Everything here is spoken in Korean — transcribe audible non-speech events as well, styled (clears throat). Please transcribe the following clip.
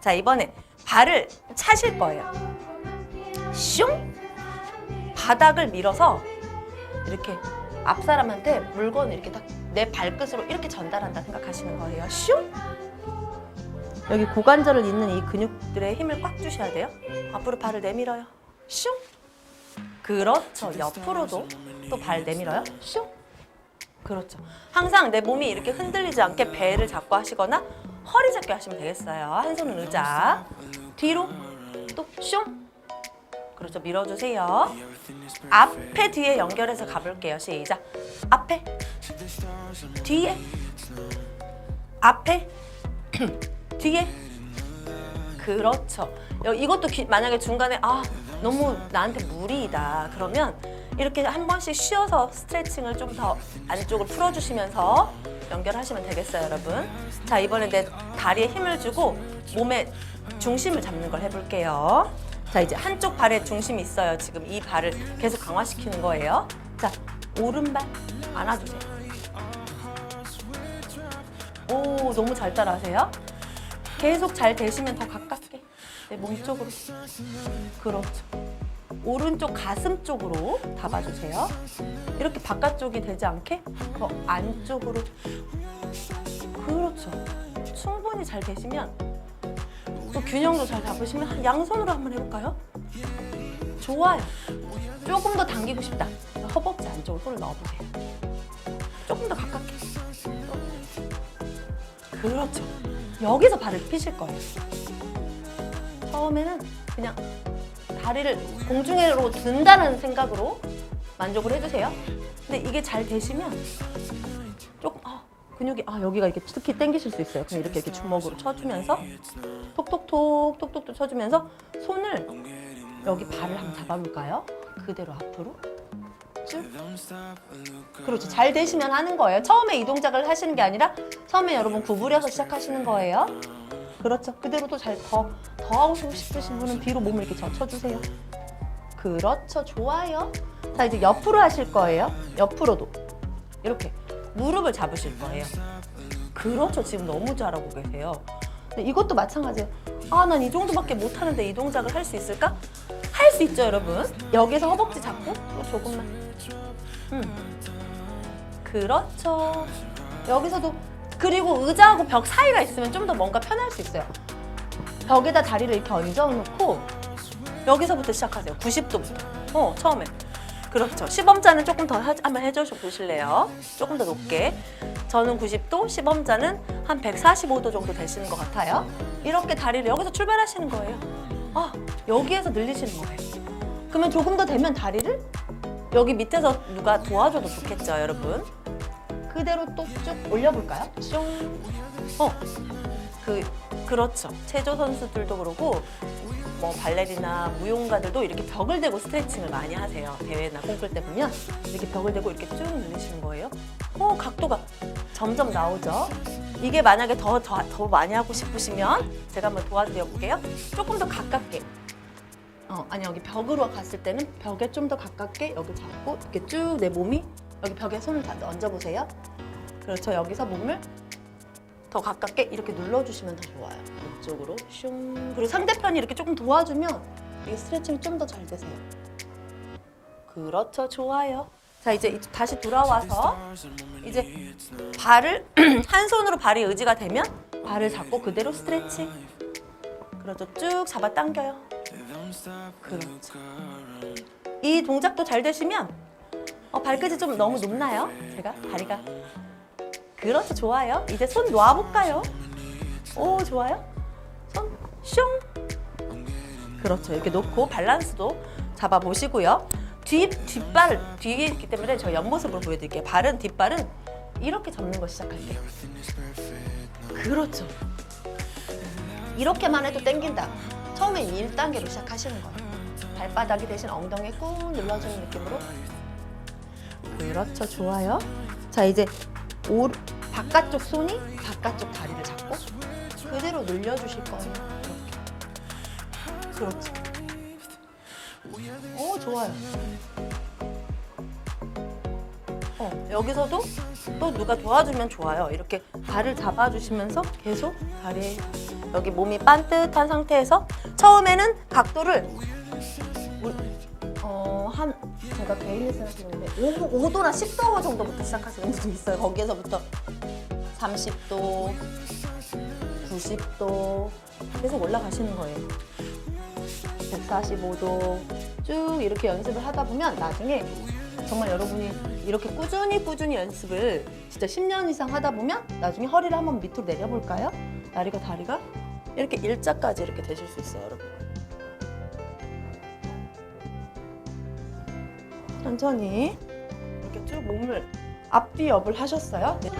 자, 이번에 발을 차실 거예요. 슝! 바닥을 밀어서 이렇게 앞 사람한테 물건을 이렇게 딱 내 발끝으로 이렇게 전달한다 생각하시는 거예요. 슝! 여기 고관절을 잇는 이 근육들의 힘을 꽉 주셔야 돼요. 앞으로 발을 내밀어요. 슝! 그렇죠. 옆으로도 또 발 내밀어요. 슝! 그렇죠. 항상 내 몸이 이렇게 흔들리지 않게 배를 잡고 하시거나 허리 잡기 하시면 되겠어요. 한 손은 의자. 뒤로 또 슝! 그렇죠. 밀어주세요. 앞에 뒤에 연결해서 가볼게요. 시작. 앞에 뒤에 앞에 (clears throat) 뒤에 그렇죠. 여- 이것도 기- 만약에 중간에 아 너무 나한테 무리이다 그러면 이렇게 한 번씩 쉬어서 스트레칭을 좀 더 안쪽을 풀어주시면서 연결하시면 되겠어요, 여러분. 자 이번에 내 다리에 힘을 주고 몸의 중심을 잡는 걸 해볼게요. 자 이제 한쪽 발에 중심이 있어요. 지금 이 발을 계속 강화시키는 거예요. 자 오른발 안아주세요. 오 너무 잘 따라하세요. 계속 잘 되시면 더 가깝게 내 몸 쪽으로 그렇죠 오른쪽 가슴 쪽으로 잡아주세요. 이렇게 바깥쪽이 되지 않게 더 안쪽으로. 그렇죠. 충분히 잘 되시면 또 균형도 잘 잡으시면 양손으로 한번 해볼까요? 좋아요. 조금 더 당기고 싶다. 허벅지 안쪽으로 손을 넣어보세요. 조금 더 가깝게. 그렇죠. 여기서 발을 피실 거예요. 처음에는 그냥 다리를 공중으로 든다는 생각으로 만족을 해주세요. 근데 이게 잘 되시면 조금 아, 근육이 아 여기가 이렇게 특히 당기실 수 있어요. 그럼 이렇게 이렇게 주먹으로 쳐주면서 톡톡톡 톡톡톡 쳐주면서 손을 여기 발을 한번 잡아볼까요? 그대로 앞으로 쭉 그렇죠. 잘 되시면 하는 거예요. 처음에 이 동작을 하시는 게 아니라 처음에 여러분 구부려서 시작하시는 거예요. 그렇죠. 그대로 또 잘 더 더 하고 싶으신 분은 뒤로 몸을 이렇게 젖혀주세요. 그렇죠. 좋아요. 자 이제 옆으로 하실 거예요. 옆으로도 이렇게 무릎을 잡으실 거예요. 그렇죠. 지금 너무 잘하고 계세요. 이것도 마찬가지예요. 아, 난 이 정도밖에 못 하는데 이 동작을 할 수 있을까? 할 수 있죠, 여러분. 여기서 허벅지 잡고 또 조금만. 음. 그렇죠. 여기서도 그리고 의자하고 벽 사이가 있으면 좀 더 뭔가 편할 수 있어요. 벽에다 다리를 이렇게 얹어놓고 여기서부터 시작하세요. 90도부터. 어, 처음에. 그렇죠. 시범자는 조금 더 하- 한번 해줘서 보실래요? 조금 더 높게. 저는 90도, 시범자는 한 145도 정도 되시는 것 같아요. 이렇게 다리를 여기서 출발하시는 거예요. 아, 여기에서 늘리시는 거예요. 그러면 조금 더 되면 다리를 여기 밑에서 누가 도와줘도 좋겠죠, 여러분. 그대로 또 쭉 올려볼까요? 슝. 어, 그 그렇죠. 체조 선수들도 그러고 뭐 발레리나 무용가들도 이렇게 벽을 대고 스트레칭을 많이 하세요. 대회나 콩쿨 때 보면 이렇게 벽을 대고 이렇게 쭉 늘리시는 거예요. 어, 각도가 점점 나오죠. 이게 만약에 더, 더, 더 많이 하고 싶으시면 제가 한번 도와드려 볼게요. 조금 더 가깝게. 어, 아니 여기 벽으로 갔을 때는 벽에 좀 더 가깝게 여기 잡고 이렇게 쭉 내 몸이 여기 벽에 손을 다 얹어보세요. 그렇죠. 여기서 몸을 더 가깝게 이렇게 눌러주시면 더 좋아요. 이쪽으로 슝. 그리고 상대편이 이렇게 조금 도와주면 이게 스트레칭이 좀 더 잘 되세요. 그렇죠. 좋아요. 자 이제 이- 다시 돌아와서 이제 발을 (clears throat) 한 손으로 발이 의지가 되면 발을 잡고 그대로 스트레칭. 그렇죠. 쭉 잡아 당겨요. 그렇죠. 이 동작도 잘 되시면 어, 발끝이 좀 너무 높나요? 제가 다리가 그렇죠 좋아요. 이제 손 놔볼까요? 오 좋아요. 손 슝. 그렇죠 이렇게 놓고 밸런스도 잡아 보시고요. 뒤 뒷발 뒤에 있기 때문에 저 옆모습으로 보여드릴게요. 발은 뒷발은 이렇게 잡는 거 시작할게요. 그렇죠. 이렇게만 해도 땡긴다. 처음에 1단계로 시작하시는 거예요. 발바닥이 대신 엉덩이에 꾹 눌러주는 느낌으로. 그렇죠. 좋아요. 자, 이제 오, 바깥쪽 손이 바깥쪽 다리를 잡고 그대로 늘려주실 거예요. 이렇게. 그렇죠. 오, 좋아요. 어, 여기서도 또 누가 도와주면 좋아요. 이렇게 발을 잡아주시면서 계속 다리에 여기 몸이 반듯한 상태에서 처음에는 각도를 어, 한 제가 레슨을 드리는데 5, 5도나 10도 정도부터 시작하시는 분도 있어요. 거기에서부터 30도, 90도 계속 올라가시는 거예요. 145도 쭉 이렇게 연습을 하다 보면 나중에 정말 여러분이 이렇게 꾸준히 꾸준히 연습을 진짜 10년 이상 하다 보면 나중에 허리를 한번 밑으로 내려볼까요? 다리가 다리가 이렇게 일자까지 이렇게 되실 수 있어요, 여러분. 천천히 이렇게 쭉 몸을 앞뒤 업을 하셨어요. 네.